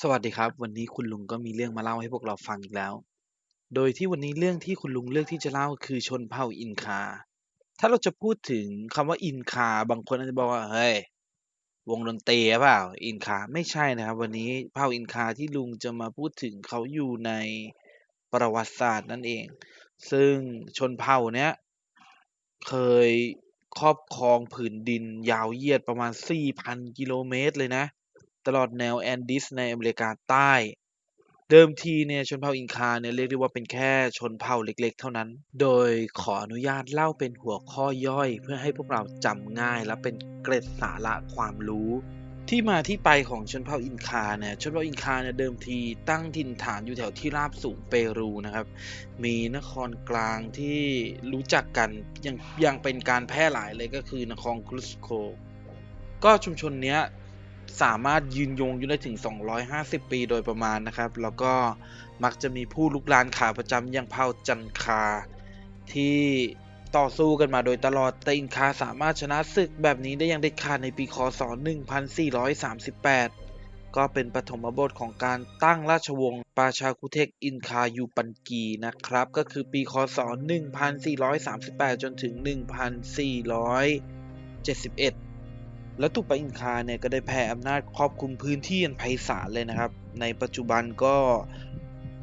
สวัสดีครับ วันนี้คุณลุงก็มีเรื่องมาเล่าให้พวกเราฟังอีกแล้ว โดยที่วันนี้เรื่องที่คุณลุงเลือกที่จะเล่าคือชนเผ่าอินคา ถ้าเราจะพูดถึงคำว่าอินคา บางคนอาจจะบอกว่าเฮ้ยวงดนตรีหรือเปล่าอินคาไม่ใช่นะครับ วันนี้เผ่าอินคาที่ลุงจะมาพูดถึงเขาอยู่ในประวัติศาสตร์นั่นเอง ซึ่งชนเผ่าเนี้ยเคยครอบครองผืนดินยาวเหยียดประมาณ 4,000 กิโลเมตรเลยนะ ตลอดแนวแอนดิสในอเมริกาใต้ เดิมทีเนี่ยชนเผ่าอินคาเนี่ยเรียกได้ว่าเป็นแค่ชนเผ่าเล็กๆ เท่านั้น โดยขออนุญาตเล่าเป็นหัวข้อย่อย เพื่อให้พวกเราจำง่ายและเป็นเกร็ดสาระความรู้ ที่มาที่ไปของชนเผ่าอินคาเนี่ยชนเผ่าอินคาเนี่ยเดิมทีตั้งถิ่นฐานอยู่แถวที่ราบสูงเปรูนะครับ มีนครกลางที่รู้จักกันยังยังเป็นการแพร่หลายเลยก็คือนครครุสโคก็ชุมชนเนี้ย สามารถยืนยงอยู่ได้ถึง 250 ปีโดยประมาณนะครับ แล้วก็มักจะมีผู้ลุกลานขาประจำอย่างเผ่าจันคา ที่ต่อสู้กันมาโดยตลอด แต่อินคาสามารถชนะศึกแบบนี้ได้อย่างเด็ดขาดในปีคศ 1438 ก็เป็นปฐมบทของการตั้งราชวงศ์ปาชาคุเทกอินคายูปันกีนะครับ ก็คือปีคศ 1438 จนถึง 1471 แล้วตุปะอินคาเนี่ยก็ได้แผ่อำนาจครอบคลุมพื้นที่อันไพศาลเลยนะครับ ในปัจจุบันก็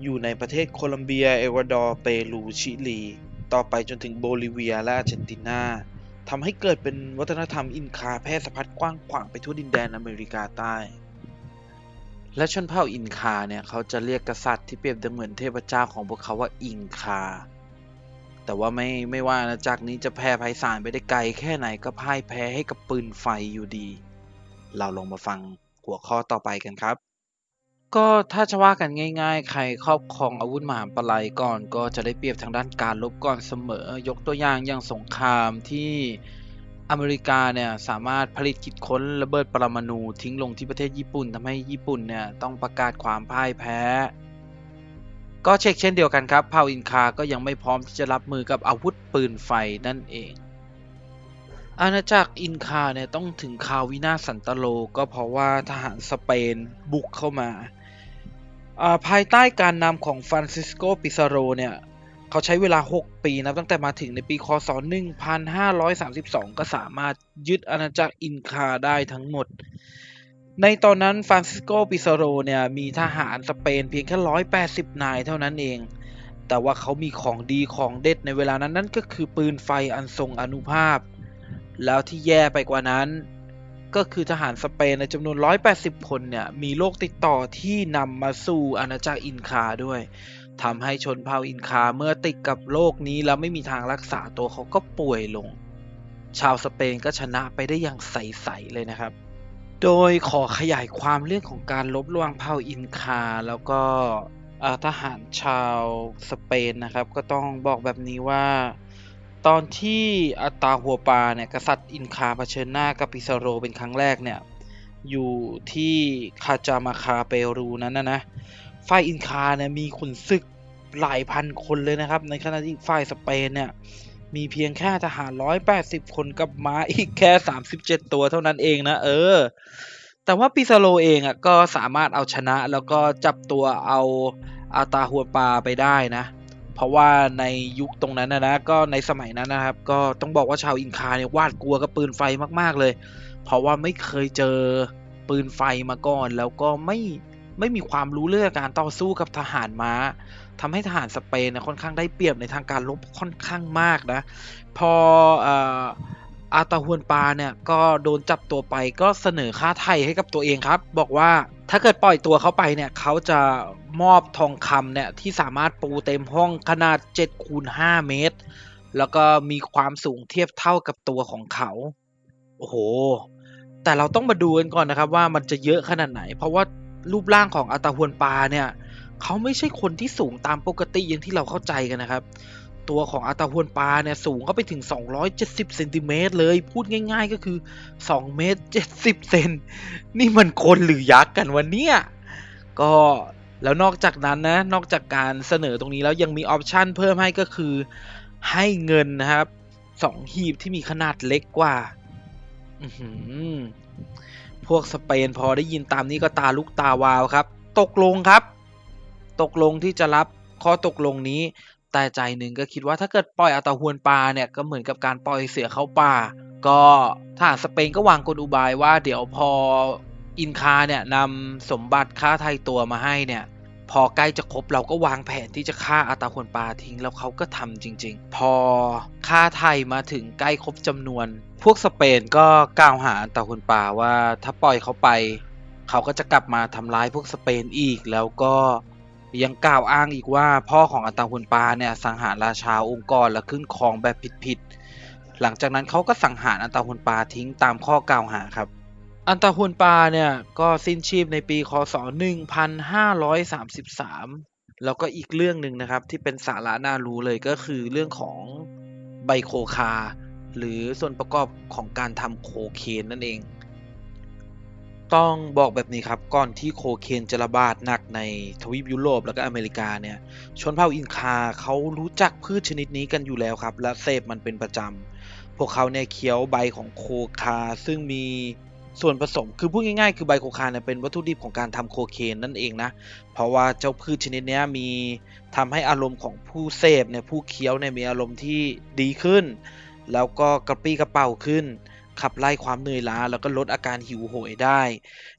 อยู่ในประเทศโคลัมเบีย เอกวาดอร์ เปรู ชิลี ต่อไปจนถึงโบลิเวีย และอาร์เจนตินาทำให้เกิดเป็นวัฒนธรรมอินคาแพร่สะพัดกว้างขวางไปทั่วดินแดนอเมริกาใต้ และชนเผ่าอินคาเนี่ยเขาจะเรียกกษัตริย์ที่เปรียบเสมือนเทพเจ้าของพวกเขาว่าอิงคา แต่ว่าไม่ไม่ว่าอาณาจักรนี้จะแพร่ไพศาลไปได้ไกลแค่ไหนก็พ่ายแพ้ให้กับปืนไฟอยู่ดี เราลงมาฟังหัวข้อต่อไปกันครับ ก็ถ้าจะว่ากันง่าย ๆ ใครครอบครองอาวุธมหาปลัยก่อนก็จะได้เปรียบทางด้านการลบก่อนเสมอ ยกตัวอย่างอย่างสงครามที่อเมริกาเนี่ยสามารถผลิตคิดค้นระเบิดปรมาณูทิ้งลงที่ประเทศญี่ปุ่นทำให้ญี่ปุ่นเนี่ยต้องประกาศความพ่ายแพ้ ก็เช็คเช่นเดียวกันครับเผ่าอินคา ก็ยังไม่พร้อมที่จะรับมือกับอาวุธปืนไฟนั่นเอง อาณาจักรอินคาเนี่ยต้องถึงข่าวินาสันตโล ก็เพราะว่าทหารสเปนบุกเข้ามาภายใต้การนำของฟรานซิสโกปิซาโรเนี่ยเขาใช้เวลา 6 ปีนะตั้งแต่มาถึงในปีคศ 1532 ก็สามารถยึดอาณาจักรอินคาได้ทั้งหมด ในตอนนั้นฟรานซิสโกปิซาโรเนี่ยมีทหารสเปนเพียงแค่ 180 นายเท่านั้นเอง แต่ว่าเขามีของดีของเด็ดในเวลานั้นนั่นก็คือปืนไฟอันทรงอนุภาพ แล้วที่แย่ไปกว่านั้น ก็คือทหารสเปนในจำนวน 180 คนเนี่ยมีโรคติดต่อที่นำมาสู่อาณาจักรอินคาด้วยทำให้ชนเผ่าอินคาเมื่อติดกับโรคนี้แล้วไม่มีทางรักษาตัวเขาก็ป่วยลง ชาวสเปนก็ชนะไปได้อย่างใสๆเลยนะครับ โดยขอขยายความเรื่องของการลบล้างเผ่าอินคา แล้วก็ทหารชาวสเปนนะครับ ก็ต้องบอกแบบนี้ว่า ตอนที่อัตาหัวปาเนี่ยกษัตริย์อินคาเผชิญหน้ากับปิซาโรเป็นครั้งแรกเนี่ยอยู่ที่คาจามาคาเปรูนั้นนะนะฝ่ายอินคาเนี่ยมีขุนศึกหลายพันคนเลยนะครับ ในขณะที่ฝ่ายสเปนเนี่ย มีเพียงแค่ทหาร 180 คนกับม้าอีกแค่ 37 ตัวเท่านั้นเองนะ เออ แต่ว่าปิซาโลเองอะก็สามารถเอาชนะแล้วก็จับตัวเอาอาตาหัวปาไปได้นะ เพราะว่าในยุคตรงนั้นนะนะก็ในสมัยนั้นนะครับ ก็ต้องบอกว่าชาวอินคาเนี่ยวาดกลัวกับปืนไฟมากๆเลย เพราะว่าไม่เคยเจอปืนไฟมาก่อน แล้วก็ไม่ไม่มีความรู้เรื่องการต่อสู้กับทหารม้า ทำให้ทหารสเปนค่อนข้างได้เปรียบในทางการรบค่อนข้างมากนะ พออาตาฮวนปาเนี่ยก็โดนจับตัวไปก็เสนอค่าไถ่ให้กับตัวเองครับ บอกว่าถ้าเกิดปล่อยตัวเขาไปเนี่ยเขาจะมอบทองคำเนี่ยที่สามารถปูเต็มห้องขนาด7คูณ5เมตร แล้วก็มีความสูงเทียบเท่ากับตัวของเขาโอ้โห แต่เราต้องมาดูกันก่อนนะครับว่ามันจะเยอะขนาดไหน เพราะว่ารูปร่างของอาตาฮวนปาเนี่ย เขาไม่ใช่คนที่สูงตามปกติอย่างที่เราเข้าใจกันนะครับ ตัวของอาตาฮวนปาเนี่ยสูงก็ไปถึง 270เซนติเมตรเลย พูดง่าย ๆก็คือ 2 เมตร 70 เซนนี่มันคนหรือยักษ์กันวันเนี้ยก็แล้วนอกจากนั้นนะ นอกจากการเสนอตรงนี้แล้วยังมีออปชันเพิ่มให้ก็คือให้เงินนะครับสองหีบที่มีขนาดเล็กกว่าพวกสเปนพอได้ยินตามนี้ก็ตาลุกตาวาวครับ ตกลงครับ ตกลงที่จะรับข้อตกลงนี้ แต่ใจหนึ่งก็คิดว่าถ้าเกิดปล่อยอัตาฮวนปลาเนี่ยก็เหมือนกับการปล่อยเสือเข้าป่า ก็ทหารสเปนก็วางกลอุบายว่าเดี๋ยวพออินคาเนี่ยนำสมบัติค่าไทยตัวมาให้เนี่ยพอใกล้จะครบเราก็วางแผนที่จะฆ่าอัตาฮวนปลาทิ้งแล้วเขาก็ทำจริง ๆ พอค่าไทยมาถึงใกล้ครบจำนวน พวกสเปนก็กล่าวหาอัตาฮวนปลาว่าถ้าปล่อยเขาไป เขาก็จะกลับมาทำร้ายพวกสเปนอีก แล้วก็ ยังกล่าวอ้างอีกว่าพ่อของอัตาฮวนปาเนี่ยสังหารราชาองค์กรและขึ้นครองแบบผิดๆ หลังจากนั้นเขาก็สังหารอัตาฮวนปาทิ้งตามข้อกล่าวหาครับ อัตาฮวนปาเนี่ยก็สิ้นชีพในปีคศ 1533 แล้วก็อีกเรื่องหนึ่งนะครับที่เป็นสาระน่ารู้เลยก็คือเรื่องของไบโคคา หรือส่วนประกอบของการทำโคเคนนั่นเอง ต้องบอกแบบนี้ครับก่อนที่โคเคนจะระบาดหนักในทวีปยุโรปแล้วก็อเมริกาเนี่ยชนเผ่าอินคาเขารู้จักพืชชนิดนี้กันอยู่แล้วครับ และเสพมันเป็นประจำพวกเขาเนี่ยเคี้ยวใบของโคคา ซึ่งมีส่วนผสมคือพูดง่ายๆ คือใบโคคาเนี่ยเป็นวัตถุดิบของการทำโคเคนนั่นเองนะ เพราะว่าเจ้าพืชชนิดนี้มีทำให้อารมณ์ของผู้เสพเนี่ยผู้เคี้ยวเนี่ยมีอารมณ์ที่ดีขึ้น แล้วก็กระปรี้กระเป๋าขึ้น ขับไล่ความเหนื่อยล้า แล้วก็ลดอาการหิวโหยได้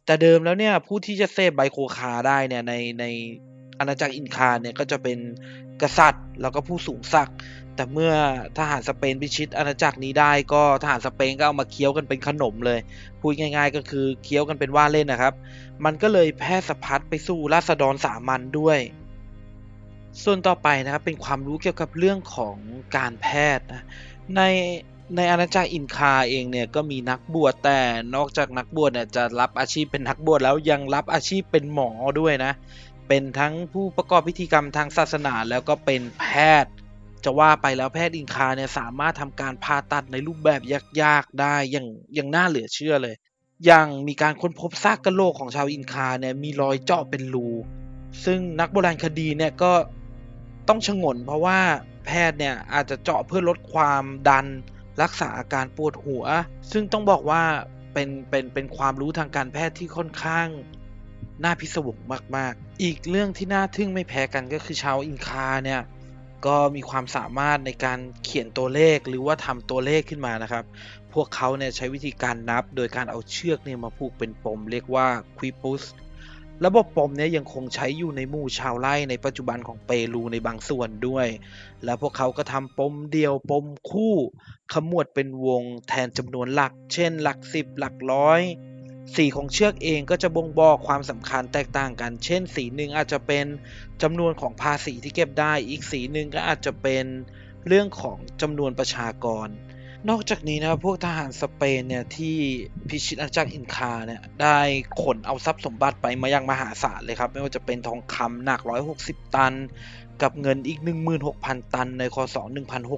แต่เดิมแล้วเนี่ยผู้ที่จะเสพไบโคคาได้เนี่ยในในอาณาจักรอินคาเนี่ยก็จะเป็นกษัตริย์ แล้วก็ผู้สูงศักดิ์แต่เมื่อทหารสเปนพิชิตอาณาจักรนี้ได้ก็ทหารสเปนก็เอามาเคี้ยวกันเป็นขนมเลย พูดง่าย ๆ ก็คือเคี้ยวกันเป็นว่าเล่นนะครับ มันก็เลยแพร่สะพัดไปสู่ราษฎรสามัญด้วย ส่วนต่อไปนะครับเป็นความรู้เกี่ยวกับเรื่องของการแพทย์นะใน ในอาณาจักรอินคาเองเนี่ยก็มีนักบวชแต่นอกจากนักบวชเนี่ยจะรับอาชีพเป็นนักบวชแล้วยังรับอาชีพเป็นหมอด้วยนะ เป็นทั้งผู้ประกอบพิธีกรรมทางศาสนาแล้วก็เป็นแพทย์ จะว่าไปแล้วแพทย์อินคาเนี่ยสามารถทำการผ่าตัดในรูปแบบยากๆได้อย่างอย่างน่าเหลือเชื่อเลย อย่างมีการค้นพบซากกะโหลกของชาวอินคาเนี่ยมีรอยเจาะเป็นรูซึ่งนักโบราณคดีเนี่ยก็ต้องชงนเพราะว่าแพทย์เนี่ยอาจจะเจาะเพื่อลดความดัน รักษาอาการปวดหัว ซึ่งต้องบอกว่าเป็นเป็นเป็นความรู้ทางการแพทย์ที่ค่อนข้างน่าพิศวงมาก ๆ อีกเรื่องที่น่าทึ่งไม่แพ้กันก็คือชาวอินคาเนี่ยก็มีความสามารถในการเขียนตัวเลขหรือว่าทำตัวเลขขึ้นมานะครับ พวกเขาเนี่ยใช้วิธีการนับโดยการเอาเชือกเนี่ยมาผูกเป็นปม เรียกว่าควิปุส ระบบปมเนี่ยยังคงใช้อยู่ในหมู่ชาวไร่ในปัจจุบันของเปรูในบางส่วนด้วย และพวกเขาก็ทำปมเดียวปมคู่ขมวดเป็นวงแทนจำนวนหลัก เช่น หลักสิบหลักร้อยสีของเชือกเองก็จะบ่งบอกความสำคัญแตกต่างกัน เช่น สีหนึ่งอาจจะเป็นจำนวนของภาษีที่เก็บได้ อีกสีหนึ่งก็อาจจะเป็นเรื่องของจำนวนประชากร นอกจากนี้นะครับพวกทหารสเปนเนี่ยที่พิชิตอาณาจักรอินคาเนี่ยได้ขนเอาทรัพย์สมบัติไปมาอย่างมหาศาลเลยครับ ไม่ว่าจะเป็นทองคำหนัก 160 ตัน กับเงินอีก 16,000 ตันในคศ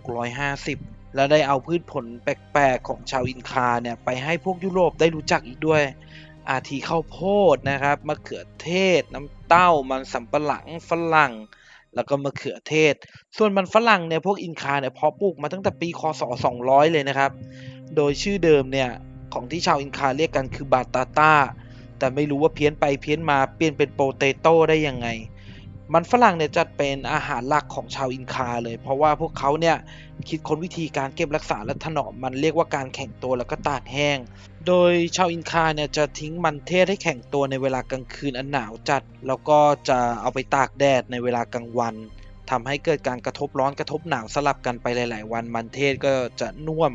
1650 และได้เอาพืชผลแปลกๆ ของชาวอินคาเนี่ยไปให้พวกยุโรปได้รู้จักอีกด้วยอาทิข้าวโพดนะครับมะเขือเทศ น้ำเต้ามันสำปะหลังฝรั่ง แล้วก็มะเขือเทศ ส่วนมันฝรั่งเนี่ยพวกอินคาเนี่ยเพาะปลูกมาตั้งแต่ปีคศ 200 เลยนะครับ โดยชื่อเดิมเนี่ยของที่ชาวอินคาเรียกกันคือบาตาตาแต่ไม่รู้ว่าเพี้ยนไปเพี้ยนมาเปลี่ยนเป็นโปเตโต้ได้ยังไง มันฝรั่งเนี่ยจัดเป็นอาหารหลักของชาวอินคาเลย เพราะว่าพวกเขาเนี่ยคิดค้นวิธีการเก็บรักษาและถนอมมันเรียกว่าการแข็งตัวแล้วก็ตากแห้ง โดยชาวอินคาเนี่ยจะทิ้งมันเทศให้แข็งตัวในเวลากลางคืนอันหนาวจัด แล้วก็จะเอาไปตากแดดในเวลากลางวันทำให้เกิดการกระทบร้อนกระทบหนาวสลับกันไปหลาย ๆ วันมันเทศก็จะน่วม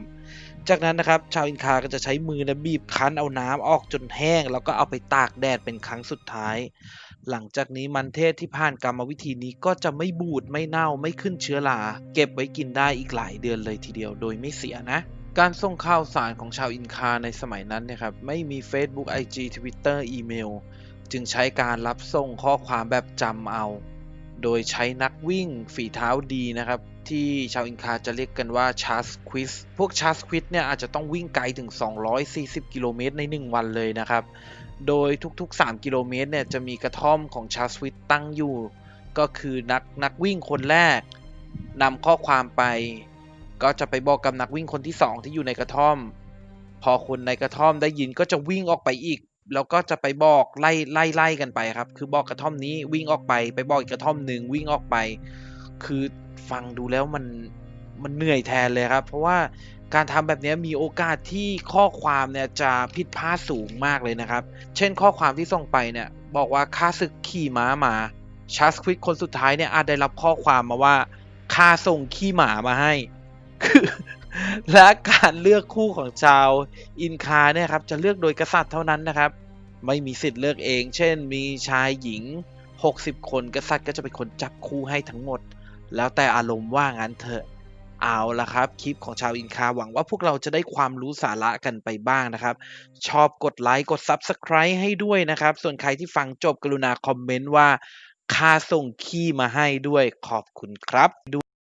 จากนั้นนะครับชาวอินคาก็จะใช้มือนะบีบคั้นเอาน้ำออกจนแห้ง แล้วก็เอาไปตากแดดเป็นครั้งสุดท้าย หลังจากนี้มันเทศที่ผ่านกรรมวิธีนี้ก็จะไม่บูดไม่เน่าไม่ขึ้นเชื้อราเก็บไว้กินได้อีกหลายเดือนเลยทีเดียวโดยไม่เสียนะการส่งข่าวสารของชาวอินคาในสมัยนั้นเนี่ยครับไม่มี Facebook IG Twitter อีเมล จึงใช้การรับส่งข้อความแบบจำเอา โดยใช้นักวิ่งฝีเท้าดีนะครับ ที่ชาวอินคาจะเรียกกันว่าชาร์สควิสพวกชาร์สควิสเนี่ยอาจจะต้องวิ่งไกลถึง 240 กิโลเมตรใน 1 วันเลยนะครับ โดยทุกๆ 3 กิโลเมตรเนี่ยจะมีกระท่อมของชาสวิสตั้งอยู่ ก็คือนักนักวิ่งคนแรกนำข้อความไป ก็จะไปบอกกับนักวิ่งคนที่ 2 ที่อยู่ในกระท่อม พอคนในกระท่อมได้ยินก็จะวิ่งออกไปอีก แล้วก็จะไปบอกไล่ไล่ไล่กันไปครับ คือบอกกระท่อมนี้วิ่งออกไป ไปบอกอีกกระท่อมหนึ่งวิ่งออกไป คือฟังดูแล้วมันมันเหนื่อยแทนเลยครับ เพราะว่า การทำแบบนี้มีโอกาสที่ข้อความเนี่ยจะผิดพลาดสูงมากเลยนะครับ เช่นข้อความที่ส่งไปเนี่ยบอกว่าค่าศึกขี่ม้ามาชาสควิกคนสุดท้ายเนี่ยอาจได้รับข้อความมาว่าค่าส่งขี้หมามาให้ คือและการเลือกคู่ของชาวอินคาเนี่ยครับจะเลือกโดยกษัตริย์เท่านั้นนะครับ ไม่มีสิทธิ์เลือกเอง เช่น มีชายหญิง 60 คนกษัตริย์ก็จะเป็นคนจับคู่ให้ทั้งหมด แล้วแต่อารมณ์ว่างั้นเถอะ เอาละครับ คลิปของชาวอินคาหวังว่าพวกเราจะได้ความรู้สาระกันไปบ้างนะครับ ชอบกดไลค์กด Subscribe ให้ด้วยนะครับ ส่วนใครที่ฟังจบกรุณาคอมเมนต์ว่าค่าส่งขี้มาให้ด้วยขอบคุณครับ